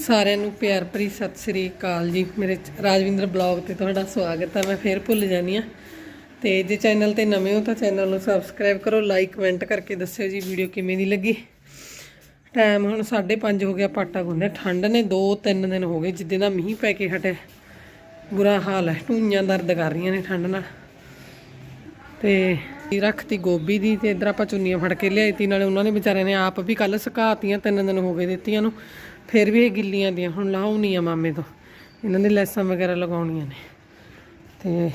ਸਾਰਿਆਂ ਨੂੰ ਪਿਆਰ ਭਰੀ ਸਤਿ ਸ੍ਰੀ ਅਕਾਲ ਜੀ। ਮੇਰੇ ਰਾਜਵਿੰਦਰ ਬਲੌਗ ਤੇ ਤੁਹਾਡਾ ਸਵਾਗਤ ਹੈ ਮੈਂ ਫੇਰ ਭੁੱਲ ਜਾਨੀ ਆ ਤੇ ਜੇ ਚੈਨਲ ਤੇ ਨਵੇਂ ਹੋ ਤਾਂ ਚੈਨਲ ਨੂੰ ਸਬਸਕ੍ਰਾਈਬ ਕਰੋ, ਲਾਈਕ, ਕਮੈਂਟ ਕਰਕੇ ਦੱਸਿਓ ਜੀ ਵੀਡੀਓ ਕਿਵੇਂ ਦੀ ਲੱਗੀ। ਟਾਈਮ ਹੁਣ 5:30 ਹੋ ਗਿਆ, ਪਾਟਾ ਗੁੰਦੇ ਠੰਡ ਨੇ 2-3 ਦਿਨ ਹੋ ਗਏ, ਜਿੱਦੇ ਦਾ ਮੀਂਹ ਪੈ ਕੇ ਹਟਿਆ। ਬੁਰਾ ਹਾਲ ਹੈ ਟੂਈਆਂ ਦਰਦ ਕਰ ਰਹੀਆਂ ਨੇ ਠੰਡ ਨਾਲ। ਤੇ ਰੱਖਤੀ ਗੋਭੀ ਦੀ ਤੇ ਇਧਰ ਆਪਾਂ ਚੁੰਨੀਆਂ ਫੜ ਕੇ ਲਿਆਈ ਤੀ, ਨਾਲੇ ਉਹਨਾਂ ਨੇ ਵਿਚਾਰਿਆਂ ਨੇ ਆਪ ਵੀ ਕੱਲ ਸੁਕਾਤੀਆਂ, ਤਿੰਨ ਦਿਨ ਹੋ ਗਏ ਦਿੱਤੀਆਂ ਨੂੰ। ਫਿਰ ਵੀ ਇਹ ਗਿੱਲੀਆਂ ਦੀਆਂ, ਹੁਣ ਲਾਉਣੀ ਆ ਮਾਮੇ ਤੋਂ। ਇਹਨਾਂ ਦੇ ਲੈਸਾਂ ਵਗੈਰਾ ਲਗਾਉਣੀਆਂ ਨੇ। ਤੇ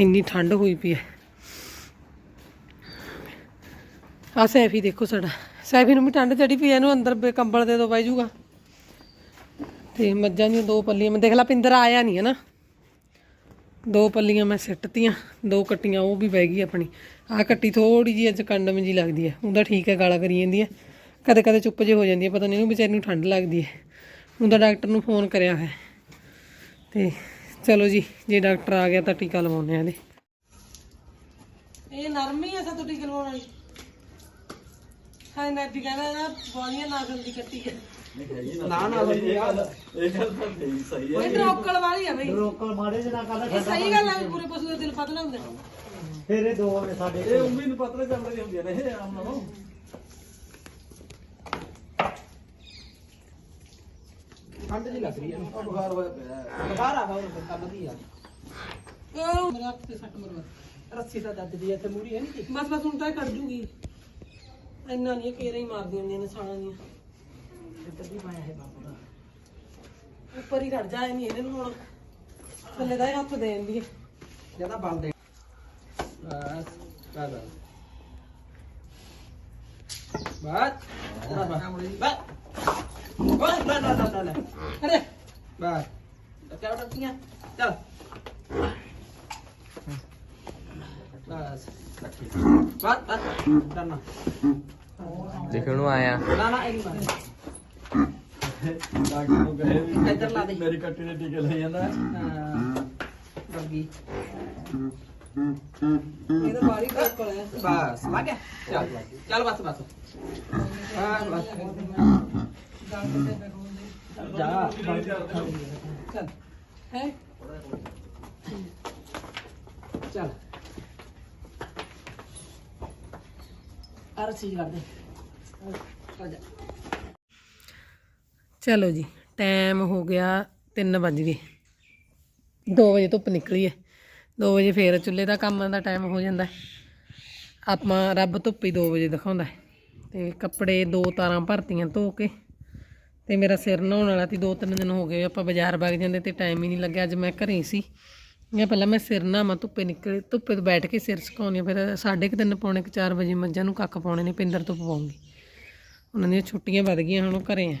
ਇੰਨੀ ਠੰਡ ਹੋਈ ਪਈ ਹੈ। ਆ ਸੈਫੀ ਦੇਖੋ ਸਾਡਾ। ਸੈਫੀ ਨੂੰ ਵੀ ਠੰਡ ਚੜੀ ਪਈ ਹੈ, ਇਹਨੂੰ ਅੰਦਰ ਕੰਬਲ ਦੇ ਦੋ ਬਾਈ ਜੂਗਾ। ਤੇ ਮੱਝਾਂ ਦੀਆਂ ਦੋ ਪੱਲੀਆਂ, ਮੈਂ ਦੇਖ ਲਾ ਪਿੰਦਰ ਆਇਆ ਨਹੀਂ ਹੈ ਨਾ। ਦੋ ਪੱਲੀਆਂ ਮੈਂ ਸਿੱਟਤੀਆਂ, ਦੋ ਕੱਟੀਆਂ, ਉਹ ਵੀ ਬਹਿ ਗਈ ਆਪਣੀ। ਆਹ ਕੱਟੀ ਥੋੜੀ ਜੀ ਅੱਜ ਕੰਡਮ ਜੀ ਲੱਗਦੀ ਹੈ। ਉਹਦਾ ਠੀਕ ਹੈ, ਗਾਲਾਂ ਕਰੀ ਜਾਂਦੀ ਹੈ। ਕਦੇ ਕਦੇ ਚੁੱਪ ਜੇ ਹੋ ਜਾਂਦੀ ਹੈ ਪਤਾ ਨਹੀਂ ਇਹਨੂੰ ਵਿਚਾਰੀ ਨੂੰ ਠੰਡ ਲੱਗਦੀ ਹੈ ਉਹਦਾ ਡਾਕਟਰ ਨੂੰ ਫੋਨ ਕਰਿਆ ਹੈ। ਤੇ ਚਲੋ ਜੀ ਜੇ ਡਾਕਟਰ ਆ ਗਿਆ ਤਾਂ ਟੀਕਾ ਲਵਾਉਂਦੇ ਆ ਇਹਦੇ। ਇਹ ਨਰਮ ਹੀ ਆ ਸਾ ਟੀਕਾ ਲਵਾਉਣ ਵਾਲੀ। ਹਾਂ ਨਾ ਵੀ ਕਹਿੰਦਾ ਨਾ ਬਾਲੀਆਂ ਨਾਗਲ ਦੀ ਕੱਟੀ ਹੈ ਨਾ ਨਾ ਇਹ ਗੱਲ ਇਹ ਗੱਲ ਤਾਂ ਨਹੀਂ ਸਹੀ ਹੈ ਇਹ ਡਰੋਕਲ ਵਾਲੀ ਆ ਬਈ। ਰੋਕਲ ਮਾੜੇ ਜਨਾ ਕਰਦਾ ਇਹ ਸਹੀ ਗੱਲ ਆ ਵੀ ਪੂਰੇ ਪਸ਼ੂ ਦਾ ਦਿਲ ਪਤਲਾ ਹੁੰਦਾ। ਫਿਰ ਇਹ ਦੋ ਨੇ ਸਾਡੇ ਇਹ ਉਮੀ ਨੂੰ ਪਤਲੇ ਚੱਲਦੇ ਹੁੰਦੀਆਂ ਨੇ ਇਹ ਆਮ ਨਾਲੋਂ। ਠੰਡ ਜੀ ਲੱਗ ਰਹੀ ਹੈ। ਆਹ ਬੁਖਾਰ ਹੋਇਆ ਪਿਆ ਹੈ। ਬਾਹਰ ਆ ਹੋਰ ਕੰਮ ਦੀ ਆ। ਉਹ ਮੇਰਾ ਤੇ ਸੱਟ ਮਰਵਾ ਰੱਸੀ ਤਾਂ ਦੱਦ ਦੀ ਇੱਥੇ ਮੂਰੀ ਹੈ ਨਹੀਂ ਬਸ ਬਸ ਹੁਣ ਤਾਂ ਇਹ ਕੱਢ ਜੂਗੀ। ਇੰਨਾ ਨਹੀਂ ਕੇਰਾ ਹੀ ਮਾਰਦੀਆਂ ਹੁੰਦੀਆਂ ਨੇ ਸਾਲਾਂ ਦੀਆਂ। ਇੱਧਰ ਵੀ ਪਾਇਆ ਹੈ ਬਾਪੂ ਦਾ। ਉੱਪਰ ਹੀ ਖੜ ਜਾ ਨਹੀਂ ਇਹਦੇ ਨੂੰ ਹੁਣ ਥੱਲੇ ਦਾ ਹੀ ਹੱਥ ਦੇ ਦਿੰਦੀ ਹੈ ਜ਼ਿਆਦਾ ਬਲ ਦੇ ਬਸ ਬਸ। ਬਸ ਬਸ। ਬਸ ਨਾ ਨਾ ਨਾ ਨਾ ਅਰੇ। ਬਸ ਕਿਆ ਡੱਕੀਆਂ ਚੱਲ। ਬਸ। ਬਸ ਬਸ। ਡਰਨਾ ਦੇਖਣ ਨੂੰ ਆਇਆ। ਨਾ ਨਾ ਇਹ ਨਹੀਂ ਮਾਰੇ ਡਾਕਟਰ ਨੂੰ ਕਹੇ ਵੀ ਇੱਧਰ ਲਾ ਦੇ। ਮੇਰੀ ਕੱਟੀ ਨੇ ਟੀਕੇ ਲਈ ਜਾਂਦਾ। ਹੈ। ਹਾਂ ਬੱਗੀ ਇਹ ਤਾਂ ਬਾਰੀ ਕੋਲ ਹੈ। ਬਸ ਲੱਗ ਗਿਆ। ਚੱਲ ਚੱਲ ਬਸ ਬਸ। ਹਾਂ ਬਸ। ਜਾ ਚੱਲ ਹੈ ਚੱਲ ਅਰ ਕਰ ਦੇ ਚਲੋ ਜੀ ਟਾਈਮ ਹੋ ਗਿਆ 3 ਵਜ ਗਏ। 2 ਵਜੇ ਧੁੱਪ ਨਿਕਲੀ ਹੈ। 2 ਵਜੇ ਫੇਰ ਚੁੱਲ੍ਹੇ ਦਾ ਕੰਮ ਦਾ ਟਾਈਮ ਹੋ ਜਾਂਦਾ ਆਪਾਂ ਰੱਬ ਧੁੱਪ ਹੀ 2 ਵਜੇ ਦਿਖਾਉਂਦਾ ਹੈ। ਤੇ ਕੱਪੜੇ ਦੋ ਤਾਰਾਂ ਭਰਤੀਆਂ ਧੋ ਕੇ ਤੇ ਮੇਰਾ ਸਿਰ ਨਹਾਉਣ ਵਾਲਾ ਸੀ ਦੋ ਤਿੰਨ ਦਿਨ ਹੋ ਗਏ ਆਪਾਂ ਬਾਜ਼ਾਰ ਵਗ ਜਾਂਦੇ ਤੇ ਟਾਈਮ ਹੀ ਨਹੀਂ ਲੱਗਿਆ ਅੱਜ ਮੈਂ ਘਰੇ ਸੀ। ਇਹ ਪਹਿਲਾਂ ਮੈਂ ਸਿਰ ਨਹਾਵਾਂ ਧੁੱਪੇ ਨਿਕਲੇ ਧੁੱਪੇ ਤੋਂ ਬੈਠ ਕੇ ਸਿਰ ਸੁਕਾਉਣੀ ਆ, ਫਿਰ ਸਾਢੇ ਕੁ ਤਿੰਨ ਪੌਣੇ ਕੁ ਚਾਰ ਵਜੇ ਮੱਝਾਂ ਨੂੰ ਕੱਖ ਪਾਉਣੇ ਨੇ ਪਿੰਦਰ ਤੋਂ ਪਵਾਉਂਗੀ। ਉਹਨਾਂ ਦੀਆਂ ਛੁੱਟੀਆਂ ਵੱਧ ਗਈਆਂ ਹੁਣ ਉਹ ਘਰੇ ਆ।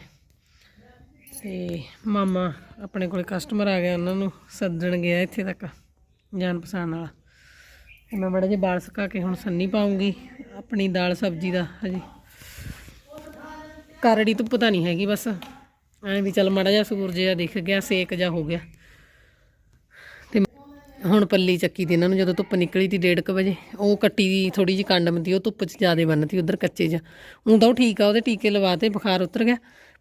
ਤੇ ਮਾਮਾ ਆਪਣੇ ਕੋਲੇ ਕਸਟਮਰ ਆ ਗਿਆ ਉਹਨਾਂ ਨੂੰ ਸੱਦਣ ਗਿਆ ਇੱਥੇ ਤੱਕ ਜਾਣ ਪਛਾਣ ਵਾਲਾ। ਮੈਂ ਬੜਾ ਜਿਹਾ ਬਾਲ ਸੁਕਾ ਕੇ ਹੁਣ ਸੰਨੀ ਪਾਉਂਗੀ ਆਪਣੀ ਦਾਲ ਸਬਜ਼ੀ ਦਾ ਹਜੇ। ਕਰੜੀ ਧੁੱਪ ਤਾਂ ਨਹੀਂ ਹੈਗੀ ਬਸ। ਐਂ ਵੀ ਚੱਲ ਮਾੜਾ ਜਿਹਾ ਸੂਰਜ ਜਿਹਾ ਦਿਖ ਗਿਆ, ਸੇਕ ਜਿਹਾ ਹੋ ਗਿਆ। ਤੇ ਹੁਣ ਪੱਲੀ ਚੱਕੀ ਤੇ ਇਹਨਾਂ ਨੂੰ, ਜਦੋਂ ਧੁੱਪ ਨਿਕਲੀ ਤੀ 1:30 ਵਜੇ, ਉਹ ਕੱਟੀ ਦੀ ਥੋੜੀ ਜਿਹੀ ਕੰਡਮ ਤੀ ਉਹ ਧੁੱਪ 'ਚ ਜ਼ਿਆਦੇ ਬੰਨਤੀ ਉਧਰ ਕੱਚੇ ਜਿਹਾ ਹੁਣ ਤਾਂ ਉਹ ਠੀਕ ਆ, ਉਹਦੇ ਟੀਕੇ ਲਵਾਤੇ ਬੁਖਾਰ ਉਤਰ ਗਿਆ।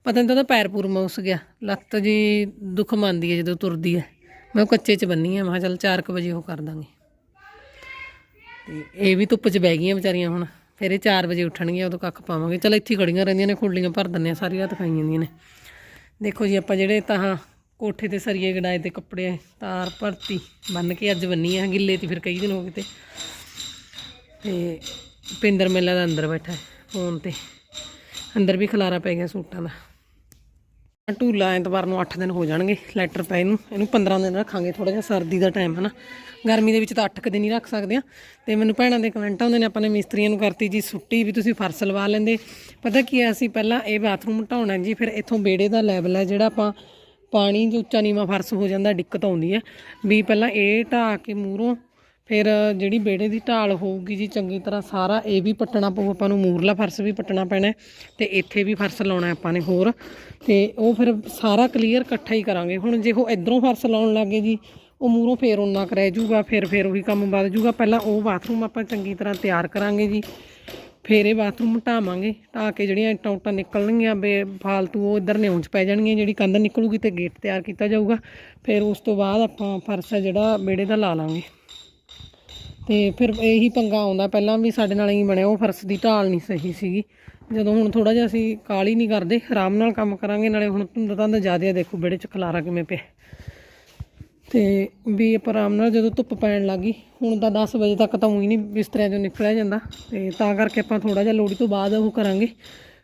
ਪਤਾ ਨਹੀਂ ਤਾਂ ਉਹਦਾ ਪੈਰ ਪੂਰ ਮੌਸ ਗਿਆ। ਲੱਤ ਜੀ ਦੁੱਖ ਮੰਨਦੀ ਹੈ ਜਦੋਂ ਤੁਰਦੀ ਹੈ ਮੈਂ ਉਹ ਕੱਚੇ 'ਚ ਬੰਨੀ ਆ, ਮੈਂ ਕਿਹਾ ਚੱਲ 4:00 ਵਜੇ ਉਹ ਕਰ ਦਾਂਗੇ। ਤੇ ਇਹ ਵੀ ਧੁੱਪ 'ਚ ਬਹਿ ਗਈਆਂ ਵਿਚਾਰੀਆਂ ਹੁਣ। ਫਿਰ ਇਹ 4 ਵਜੇ ਉੱਠਣਗੀਆਂ, ਉਦੋਂ ਕੱਖ ਪਾਵਾਂਗੇ। ਚਲ ਇੱਥੇ ਹੀ ਖੜੀਆਂ ਰਹਿੰਦੀਆਂ ਨੇ ਖੁੱਲੀਆਂ ਭਰ ਦਿੰਦੇ ਆ ਸਾਰੀਆਂ ਰਾਤ ਖਾਈ ਜਾਂਦੀਆਂ ਨੇ। ਦੇਖੋ ਜੀ, ਆਪਾਂ ਜਿਹੜੇ ਤਾਂ ਕੋਠੇ ਤੇ ਸਰੀਏ ਗੜਾਏ ਤੇ ਕੱਪੜੇ, ਤਾਰ ਭਰਤੀ ਬੰਨ ਕੇ ਅੱਜ ਬੰਨੀ ਆ, ਗਿੱਲੇ ਤੇ ਫਿਰ ਕਈ ਦਿਨ ਹੋ ਗਏ ਤੇ। ਤੇ ਪਿੰਦਰ ਮੇਲਾ ਦਾ ਅੰਦਰ ਬੈਠਾ ਫੋਨ ਤੇ। ਅੰਦਰ ਵੀ ਖਲਾਰਾ ਪੈ ਗਿਆ ਸੂਟਾਂ ਦਾ। ਢੂਲਾ ਐਤਵਾਰ ਨੂੰ 8 ਦਿਨ ਹੋ ਜਾਣਗੇ, ਲੈਟਰ ਪਏ ਨੂੰ ਇਹਨੂੰ 15 ਦਿਨ ਰੱਖਾਂਗੇ ਥੋੜਾ ਜਿਹਾ, ਸਰਦੀ ਦਾ ਟਾਈਮ ਹੈ ਨਾ ਗਰਮੀ ਦੇ ਵਿੱਚ ਤਾਂ 8 ਦਿਨ ਹੀ ਰੱਖ ਸਕਦੇ ਆ ਤੇ ਮੈਨੂੰ ਭੈਣਾਂ ਦੇ ਕਮੈਂਟ ਆਉਂਦੇ ਨੇ, ਆਪਾਂ ਨੇ ਮਿਸਤਰੀਆਂ ਨੂੰ ਕਰਤੀ ਜੀ ਸੁੱਟੀ ਵੀ ਤੁਸੀਂ ਫਰਸ਼ ਲਵਾ ਲੈਂਦੇ। ਪਤਾ ਕੀ ਹੈ, ਅਸੀਂ ਪਹਿਲਾਂ ਇਹ ਬਾਥਰੂਮ ਢਾਉਣਾ ਜੀ, ਫਿਰ ਇੱਥੋਂ ਬੇੜੇ ਦਾ ਲੈਵਲ ਹੈ ਜਿਹੜਾ ਆਪਾਂ ਪਾਣੀ ਜੋ ਉੱਚਾ ਨੀਵਾਂ ਫਰਸ਼ ਹੋ ਜਾਂਦਾ, ਦਿੱਕਤ ਆਉਂਦੀ ਹੈ। ਵੀ ਪਹਿਲਾਂ ਇਹ ਢਾ ਕੇ ਮੂਹਰੋਂ ਫਿਰ ਜਿਹੜੀ ਬੇੜੇ ਦੀ ਢਾਲ ਹੋਊਗੀ ਜੀ, ਚੰਗੀ ਤਰ੍ਹਾਂ ਸਾਰਾ ਇਹ ਵੀ ਪੱਟਣਾ ਪਊ, ਆਪਾਂ ਨੂੰ ਮੂਰਲਾ ਫਰਸ਼ ਵੀ ਪੱਟਣਾ ਪੈਣਾ ਹੈ ਤੇ ਇੱਥੇ ਵੀ ਫਰਸ਼ ਲਾਉਣਾ ਆਪਾਂ ਨੇ ਹੋਰ। ਤੇ ਉਹ ਫਿਰ ਸਾਰਾ ਕਲੀਅਰ ਇਕੱਠਾ ਹੀ ਕਰਾਂਗੇ। ਹੁਣ ਜੇ ਉਹ ਇਧਰੋਂ ਫਰਸ਼ ਲਾਉਣ ਲੱਗੇ ਜੀ, ਉਹ ਮੂਹਰੋਂ ਫੇਰ ਉਹਨਾਂ ਰਹਿ ਜੂਗਾ ਫਿਰ ਫਿਰ ਉਹੀ ਕੰਮ ਵੱਧ ਜੂਗਾ ਪਹਿਲਾਂ ਉਹ ਬਾਥਰੂਮ ਆਪਾਂ ਚੰਗੀ ਤਰ੍ਹਾਂ ਤਿਆਰ ਕਰਾਂਗੇ ਜੀ, ਫਿਰ ਇਹ ਬਾਥਰੂਮ ਢਾਵਾਂਗੇ ਢਾ ਕੇ ਜਿਹੜੀਆਂ ਇੱਟਾਂ ਉੱਟਾਂ ਨਿਕਲਣਗੀਆਂ, ਬੇ ਫਾਲਤੂ ਉਹ ਇੱਧਰ ਨਿਉਂ 'ਚ ਪੈ ਜਾਣਗੀਆਂ, ਜਿਹੜੀ ਕੰਧ ਨਿਕਲੂਗੀ ਤੇ ਗੇਟ ਤਿਆਰ ਕੀਤਾ ਜਾਊਗਾ। ਫਿਰ ਉਸ ਤੋਂ ਬਾਅਦ ਆਪਾਂ ਫਰਸ਼ ਹੈ ਜਿਹੜਾ ਵਿਹੜੇ ਦਾ ਲਾ ਲਾਂਗੇ। ਤੇ ਫਿਰ ਇਹੀ ਪੰਗਾ ਆਉਂਦਾ, ਪਹਿਲਾਂ ਵੀ ਸਾਡੇ ਨਾਲ ਹੀ ਬਣਿਆ, ਉਹ ਫਰਸ਼ ਦੀ ਢਾਲ ਨਹੀਂ ਸਹੀ ਸੀਗੀ। ਜਦੋਂ ਹੁਣ ਥੋੜਾ ਜਿਹਾ ਅਸੀਂ ਕਾਲੀ ਨਹੀਂ ਕਰਦੇ, ਆਰਾਮ ਨਾਲ ਕੰਮ ਕਰਾਂਗੇ, ਨਾਲੇ ਹੁਣ ਧੁੰਦ ਧੰਦ ਜ਼ਿਆਦਾ ਦੇਖੋ ਬੇੜੇ 'ਚ ਖਲਾਰਾ ਕਿਵੇਂ ਪਿਆ। ਤੇ ਵੀ ਆਪਾਂ ਆਰਾਮ ਨਾਲ ਜਦੋਂ ਧੁੱਪ ਪੈਣ ਲੱਗੀ ਹੁਣ ਤਾਂ 10 ਵਜੇ ਤੱਕ ਤਾਂ ਉਹੀ ਨਹੀਂ ਬਿਸਤਰਿਆਂ 'ਚੋਂ ਨਿਕਲਿਆ ਜਾਂਦਾ। ਤੇ ਤਾਂ ਕਰਕੇ ਆਪਾਂ ਥੋੜਾ ਜਿਹਾ ਲੋੜੀ ਤੋਂ ਬਾਅਦ ਉਹ ਕਰਾਂਗੇ,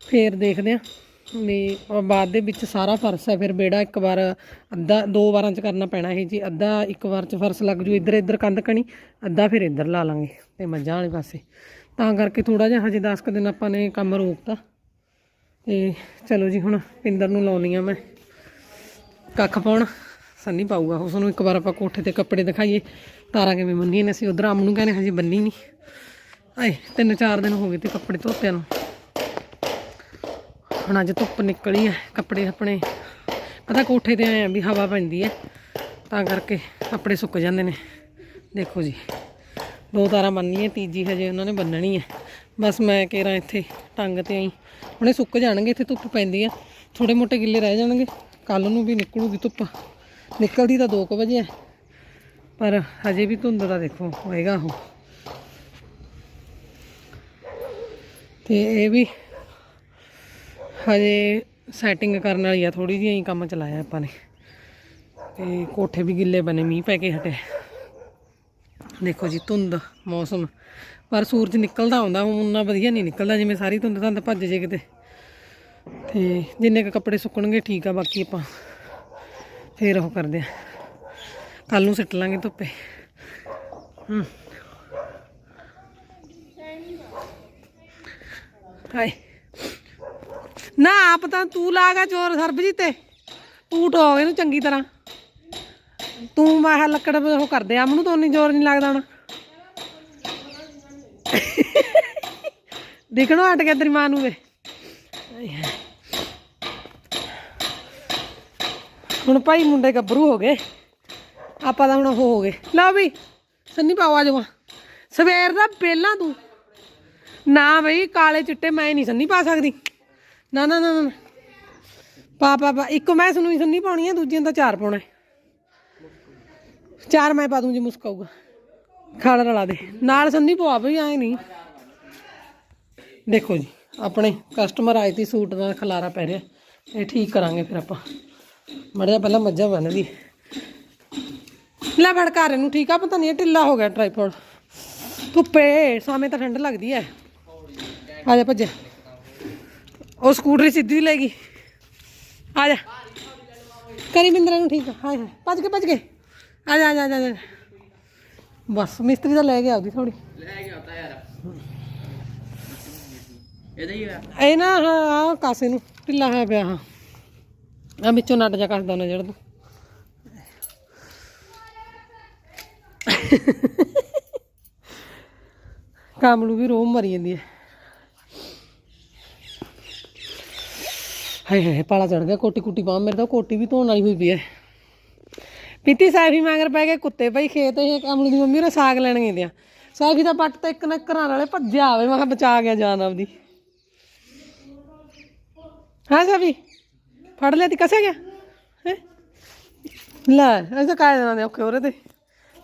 ਫੇਰ ਦੇਖਦੇ ਆਂ ਵੀ ਬਾਅਦ ਦੇ ਵਿੱਚ ਸਾਰਾ ਫਰਸ਼ ਹੈ, ਫਿਰ ਬੇੜਾ ਇੱਕ ਵਾਰ ਅੱਧਾ, ਦੋ ਵਾਰਾਂ 'ਚ ਕਰਨਾ ਪੈਣਾ ਇਹ ਜੀ, ਅੱਧਾ ਇੱਕ ਵਾਰ 'ਚ ਫਰਸ਼ ਲੱਗ ਜੂ, ਇੱਧਰ ਇੱਧਰ ਕੰਧ ਕਣੀ, ਅੱਧਾ ਫਿਰ ਇੱਧਰ ਲਾ ਲਾਂਗੇ ਤੇ ਮੱਝਾਂ ਵਾਲੇ ਪਾਸੇ। ਤਾਂ ਕਰਕੇ ਥੋੜਾ ਜਿਹਾ ਹਜੇ 10 ਕੁ ਦਿਨ ਆਪਾਂ ਨੇ ਕੰਮ ਰੋਕਤਾ। ਤੇ ਚਲੋ ਜੀ, ਹੁਣ ਪਿੰਦਰ ਨੂੰ ਲਾਉਣੀ ਆ ਮੈਂ ਕੱਖ ਪਾਉਣ, ਸੰਨੀ ਪਾਊਗਾ, ਉਸ ਨੂੰ ਇੱਕ ਵਾਰ ਆਪਾਂ ਕੋਠੇ ਤੇ ਕੱਪੜੇ ਦਿਖਾਈਏ। ਤਾਰਾਂ ਕਿਵੇਂ ਬੰਨੀਆਂ ਨੇ, ਅਸੀਂ ਉਧਰ ਆਮ ਨੂੰ ਕਹਿੰਦੇ ਹਜੇ ਬੰਨੀ ਨਹੀਂ। ਆਏ, ਤਿੰਨ ਚਾਰ ਦਿਨ ਹੋ ਗਏ ਤੇ ਕੱਪੜੇ ਧੋਤਿਆਂ ਨੂੰ। ਹੁਣ ਅੱਜ ਧੁੱਪ ਨਿਕਲੀ ਹੈ ਕੱਪੜੇ ਆਪਣੇ। ਪਤਾ ਕੋਠੇ ਤੇ ਆਏ ਆ ਵੀ ਹਵਾ ਪੈਂਦੀ ਹੈ, ਤਾਂ ਕਰਕੇ ਕੱਪੜੇ ਸੁੱਕ ਜਾਂਦੇ ਨੇ। ਦੇਖੋ ਜੀ, ਦੋ ਤਾਰਾਂ ਬੰਨ੍ਹਣੀਆਂ ਤੀਜੀ ਹਜੇ ਉਹਨਾਂ ਨੇ ਬੰਨਣੀ ਹੈ। ਬਸ ਮੈਂ ਕੇਰਾਂ ਇੱਥੇ ਟੰਗ ਤੇ ਆਈ। ਹੁਣੇ ਸੁੱਕ ਜਾਣਗੇ, ਇੱਥੇ ਧੁੱਪ ਪੈਂਦੀ ਆ ਥੋੜੇ ਮੋਟੇ ਗਿੱਲੇ ਰਹਿ ਜਾਣਗੇ। ਕੱਲ ਨੂੰ ਵੀ ਨਿਕਲੂਗੀ ਧੁੱਪ। ਨਿਕਲਦੀ ਤਾਂ 2 ਵਜੇ ਹੈ, ਪਰ ਹਜੇ ਵੀ ਧੁੰਦ ਦਾ ਦੇਖੋ ਹੋਏਗਾ ਉਹ। ਤੇ ਇਹ ਵੀ ਹਜੇ ਸੈਟਿੰਗ ਕਰਨ ਵਾਲੀ ਆ ਥੋੜੀ ਜਿਹੀ ਕੰਮ ਚਲਾਇਆ ਆਪਾਂ ਨੇ। ਤੇ ਕੋਠੇ ਵੀ ਗਿੱਲੇ ਬਣੇ, ਮੀਂਹ ਪੈ ਕੇ ਹਟੇ। ਦੇਖੋ ਜੀ, ਧੁੰਦ, ਮੌਸਮ। ਪਰ ਸੂਰਜ ਨਿਕਲਦਾ ਆਉਂਦਾ ਉਹਨਾਂ ਵਧੀਆ ਨਹੀਂ ਨਿਕਲਦਾ, ਜਿਵੇਂ ਸਾਰੀ ਧੁੰਦ ਧੰਦ ਭੱਜ ਜੇ ਕਿਤੇ। ਤੇ ਜਿੰਨੇ ਕ ਕੱਪੜੇ ਸੁੱਕਣਗੇ, ਠੀਕ ਆ, ਬਾਕੀ ਆਪਾਂ ਫੇਰ ਉਹ ਕਰਦੇ ਆ। ਕੱਲ ਨੂੰ ਸਿੱਟ ਲਾਂਗੇ ਧੁੱਪੇ। ਹੂੰ। ਹਾਏ। ਨਾ ਆਪ ਤਾਂ ਤੂੰ ਲਾਗਾ ਚੋਰ ਸਰਬਜੀਤ ਤੇ। ਤੂੰ ਢੋ ਇਹਨੂੰ ਚੰਗੀ ਤਰ੍ਹਾਂ। ਤੂੰ ਮੈਂ ਲੱਕੜ ਉਹ ਕਰਦੇ ਆ ਮੈਨੂੰ ਤਾਂ ਉਨੀ ਜ਼ੋਰ ਨਹੀਂ ਲੱਗਦਾ ਹੁਣ। ਦੇਖਣੋ ਹਟ ਗਿਆ ਤੇਰੀ ਮਾਂ ਨੂੰ ਵੇ ਹੁਣ ਭਾਈ ਮੁੰਡੇ ਗੱਭਰੂ ਹੋ ਗਏ। ਆਪਾਂ ਤਾਂ ਹੁਣ ਉਹ ਹੋ ਗਏ। ਲਓ ਵੀ, ਸੰਨੀ ਪਾਓ ਆ ਜਾਵਾ ਸਵੇਰ ਦਾ ਪਹਿਲਾਂ ਤੂੰ। ਨਾ ਬਈ, ਕਾਲੇ ਚਿੱਟੇ ਮੈਂ ਨਹੀਂ ਸੰਨੀ ਪਾ ਸਕਦੀ। ਨਾ ਨਾ ਨਾ ਨਾ ਪਾ ਪਾ ਪਾ। ਇੱਕ ਮੈਂ ਸੁਣੀ ਸੰਨੀ ਪਾਉਣੀ ਆ, ਦੂਜੀਆਂ ਦਾ ਚਾਰ ਪਾਉਣਾ ਚਾਰ ਮੈਂ ਪਾ ਦੂੰ ਜੇ ਮੁਸਕਾਊਗਾ ਖਾਲ ਰਲਾ ਦੇ। ਨਾਲ ਸੰਨੀ ਪਵਾ ਬਈ ਐ ਨਹੀਂ। ਦੇਖੋ ਜੀ, ਆਪਣੇ ਕਸਟਮਰ ਆਏ ਤੀ ਸੂਟ ਦਾ ਖਲਾਰਾ ਪੈ ਰਿਹਾ। ਇਹ ਠੀਕ ਕਰਾਂਗੇ ਫਿਰ ਆਪਾਂ। ਮੜਿਆ ਪਹਿਲਾਂ ਮੱਝਾਂ ਬੰਨਦੀ ਲੈ ਫੜ ਘਰ ਇਹਨੂੰ, ਠੀਕ ਆ, ਪਤਾ ਨਹੀਂ ਇਹ ਢਿੱਲਾ ਹੋ ਗਿਆ ਟ੍ਰਾਈਪੋਡ ਧੁੱਪੇ, ਸਾਵੇਂ ਤਾਂ ਠੰਡ ਲੱਗਦੀ ਐ। ਆ ਜਾ ਭੱਜ ਉਹ ਸਕੂਟਰੀ ਸਿੱਧੀ ਲੈ ਗਈ। ਆ ਜਾ। ਕਰੀ ਬਿੰਦਰਾ ਨੂੰ ਠੀਕ ਆ। ਹਾਏ ਹਾਏ। ਭੱਜ ਕੇ ਭੱਜ ਕੇ। ਆ ਜਾ ਆ ਜਾ ਆ ਜਾ, ਆ ਬਸ ਮਿਸਤਰੀ ਤਾਂ ਲੈ ਗਿਆ ਉਹਦੀ ਥੋੜੀ ਲੈ ਕੇ ਆਤਾ ਯਾਰ। ਇਹਦਾ ਹੀ ਹੋਇਆ। ਇਹ ਨਾ ਆ ਕਾਸੇ ਨੂੰ ਢਿੱਲਾ ਹੋਇਆ ਪਿਆ ਹਾਂ ਆ ਵਿੱਚੋਂ ਨੱਟ ਜਾ ਕੱਸਦਾ ਨਾ ਜਿਹੜਾ ਤੂੰ। ਕਾਮਲੂ ਵੀ ਰੋਮ ਮਰੀ ਜਾਂਦੀ ਹੈ। ਹਾਏ ਹਾਏ ਪਾਲਾ ਚੜ ਗਿਆ ਕੋਟੀ ਕੁੱਟੀ ਬਾਹ ਮੇਰੇ ਤਾਂ ਕੋਟੀ ਵੀ ਧੋਣ ਵਾਲੀ ਹੋਈ ਪਈ ਹੈ ਪੀਤੀ ਸਾਫੀ ਮਗਰ ਪੈ ਗਏ ਕੁੱਤੇ ਭਾਈ ਖੇਤ ਇਹ ਕਾਮਲੂ ਦੀ ਮੰਮੀ ਉਹ ਸਾਗ ਲੈਣ ਗਏ ਦਿਆ ਸਾਫੀ ਦਾ ਪੱਟ ਤੇ ਇੱਕ ਨਾ ਘਰਾਂ ਵਾਲੇ ਭੱਜਿਆ ਆਵੇ ਮੈਂ ਕਿਹਾ ਬਚਾ ਗਿਆ ਜਾਨ ਆਪਦੀ। ਹਾਂ ਸਾਬੀ ਫੜ ਲਿਆ ਤੀ ਕਸੇ ਗਿਆ? ਹੈ? ਲੈ ਐਸਾ ਕਾਇ ਦੇਣਾ ਦੇ ਔਖੇ ਹੋਰੇ ਤੇ।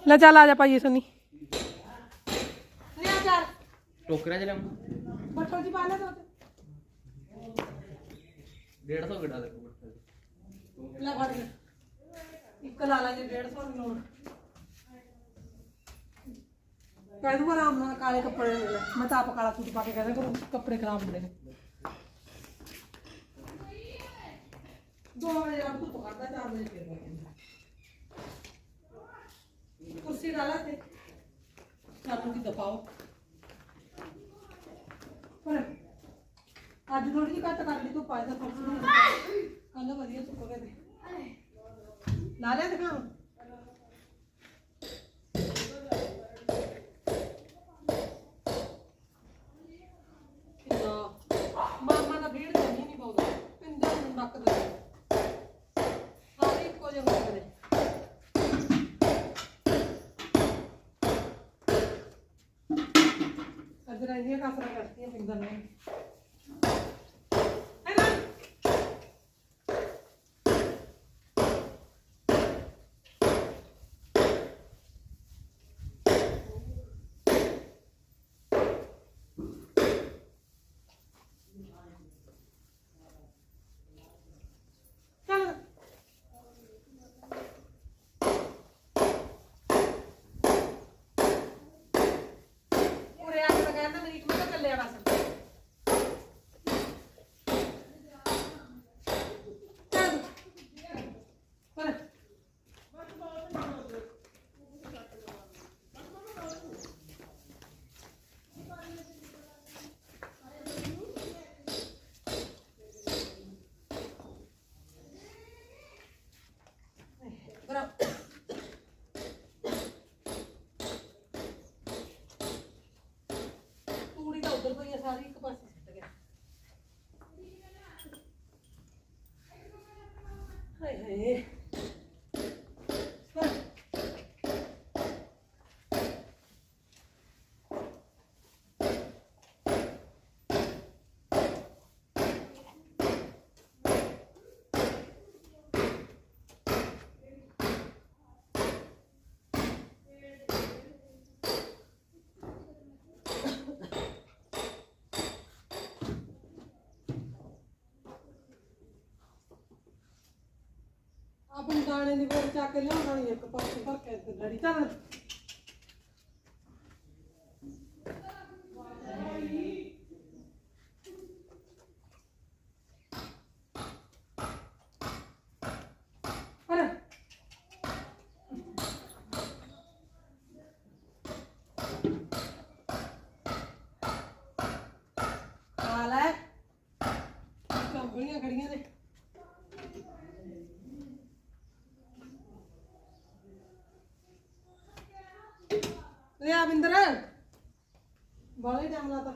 ਲੈ ਚੱਲ ਆ ਜਾ ਪਾਈਏ ਸੰਨੀ। ਲਿਆ ਚਾਰ ਟੋਕਰਾ ਚ ਬੱਟੋ ਜੀ ਪਾ ਲੈ ਦੋ 150 ਗਿੜਾ ਦੇ ਲੈ ਫੜ ਲੈ ਇੱਕ ਲਾ ਲਾ ਜੇ 150 ਦੀ ਲੋੜ। ਕਹਿ ਦੂਗਾ ਆਰਾਮ ਨਾਲ ਕਾਲੇ ਕੱਪੜੇ ਲੈ ਲੈ। ਮੈਂ ਤਾਂ ਆਪ ਕਾਲਾ ਸੂਟ ਪਾ ਕੇ ਕਹਿੰਦਾ ਕਰੂੰ, ਕੱਪੜੇ ਖਰਾਬ ਹੁੰਦੇ ਨੇ। ਦੋ ਵਜੇ ਆਪ ਧੁੱਪ ਕਰਦਾ ਚਾਰ ਵਜੇ ਫੇਰ ਬਹਿ ਜਾਂਦਾ। ਕੁਰਸੀ ਲਾ ਲਾ ਤੇ। ਸਾਨੂੰ ਕੀ ਦਫਾਓ ਪਰ ਅੱਜ ਥੋੜੀ ਜਿਹੀ ਘੱਟ ਕਰ ਲਈ ਤੂੰ ਪਾਇਦਾ ਫਸਲ ਕੱਲ ਵਧੀਆ ਸੁੱਕ ਗਏ ਤੇ। ਲਾ ਲਿਆ ਦਿਖਾਓ। ਮਾਮਾ ਦਾ ਭੀੜ ਨਹੀਂ ਨਹੀਂ ਪਾਉਂਦਾ ਪਿੰਡਾਂ ਨੂੰ ਨੱਕ ਦੇ ਸਾਰੇ ਇੱਕੋ ਜਿਹੇ ਹੁੰਦੇ ਨੇ। ਅੱਜ ਰਹਿੰਦੀਆਂ ਕਾਸਰਾ ਕਰਤੀਆਂ ਪਿੰਦਰ ਨੇ ਚੱਲ ਉਰੇ ਆ ਕੇ ਤਾਂ ਕਹਿੰਦਾ ਮੇਰੀ ਇੱਕ ਮਿੰਟ ਚੱਲਿਆ ਬਸ ਚੱਲ ਪਰ ਬਰਾ ਤੂੜੀ ਤਾਂ ਉਧਰ ਪਈ ਆ ਸਾਰੀ ਇੱਕ ਪਾਸੇ ਸਿੱਟ ਗਿਆ ਹਾਏ ਹਾਏ ਪਰ ਆਪਣੀ ਦਾਣੇ ਦੀ ਬੋਰ ਚੱਕ ਕੇ ਲਿਆਉਣਾ ਨਹੀਂ ਇੱਕ ਪਾਸੇ ਭਰ ਕੇ ਤੇ ਲੜੀ ਚੱਲ ਪਰ ਆ ਲੈ ਕੰਪਨੀਆਂ ਖੜੀਆਂ ਨੇ ਲਿਆ ਬਿੰਦਰ ਬਾਲੇ ਟਾਈਮ ਲਾਤਾ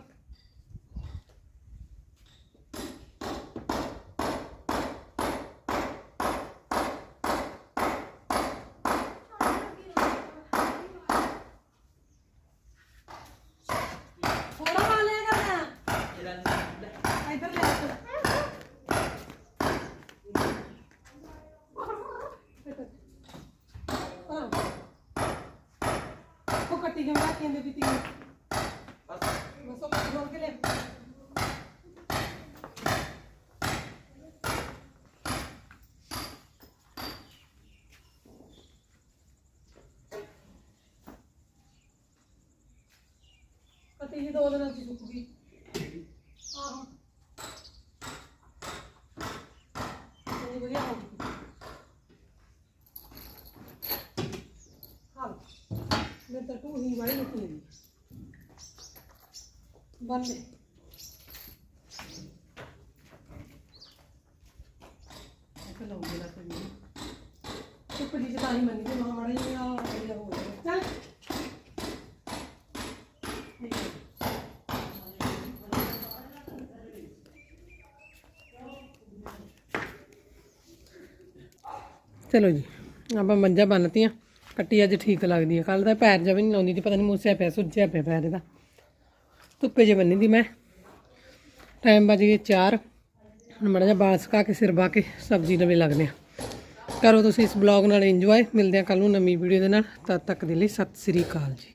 ਥੋੜਾ ਪਾ ਲਿਆ ਕਰਨਾ ਇੱਧਰ ਲਿਆ ਹਾਂ। ਉਹ ਕੱਟੀ ਕੇ ਕਹਿੰਦੇ ਵੀ ਤੀ ਉਹ ਕੱਟੀ ਬੋਲ ਕੇ ਲੈ ਕੱਟੀ ਜੀ ਦੋ ਦਿਨਾਂ ਦੀ ਸੁੱਕ ਗਈ ਆਹੋ ਇਹ ਵਧੀਆ ਹੋ ਗਈ ਹਾਂ ਮੈਂ ਤਾਂ ਤੂੰ ਹੀ ਵਾਲੀ ਨਿਕਲੀ ਬੰਨੇ ਇਹ ਲਾਉਂਦੇ ਨਾ ਕੋਈ ਚੁੱਪ ਜੀ ਤਾਂ ਹੀ ਮੰਨੀ ਤੇ ਮਾਂ ਮਾੜਾ ਜਿਹਾ ਆ ਵਧੀਆ ਹੋ ਗਿਆ। ਚੱਲ। ਹੈ। ਜੀ ਆਪਾਂ ਮੰਜਾ ਬੰਨਤੀਆਂ। ਕੱਟੀ ਅੱਜ ਠੀਕ ਲੱਗਦੀ ਆ। ਕੱਲ ਦਾ ਪੈਰ ਜਿਹਾ ਵੀ ਨਹੀਂ ਲਾਉਂਦੀ ਤੇ ਪਤਾ ਨਹੀਂ ਮੂਸਿਆ ਪਿਆ ਸੁੱਜਿਆ ਪਿਆ ਪੈਰ ਇਹਦਾ। ਧੁੱਪੇ ਜੇ ਬੰਨੀ ਦੀ ਮੈਂ। ਟਾਈਮ ਵੱਜ ਗਏ 4 ਹੁਣ ਮੜਾ ਜਿਹਾ ਬਾਲ ਸੁਕਾ ਕੇ, ਸਿਰ ਬਾ ਕੇ ਸਬਜ਼ੀ ਨਵੇਂ ਲੱਗਦੇ ਆ। ਕਰੋ ਤੁਸੀਂ ਇਸ ਬਲੌਗ ਨਾਲ ਇੰਜੋਏ ਮਿਲਦੇ ਆ ਕੱਲ ਨੂੰ ਨਵੀਂ ਵੀਡੀਓ ਦੇ ਨਾਲ। ਤਦ ਤੱਕ ਦੇ ਲਈ ਸਤਿ ਸ੍ਰੀ ਅਕਾਲ ਜੀ।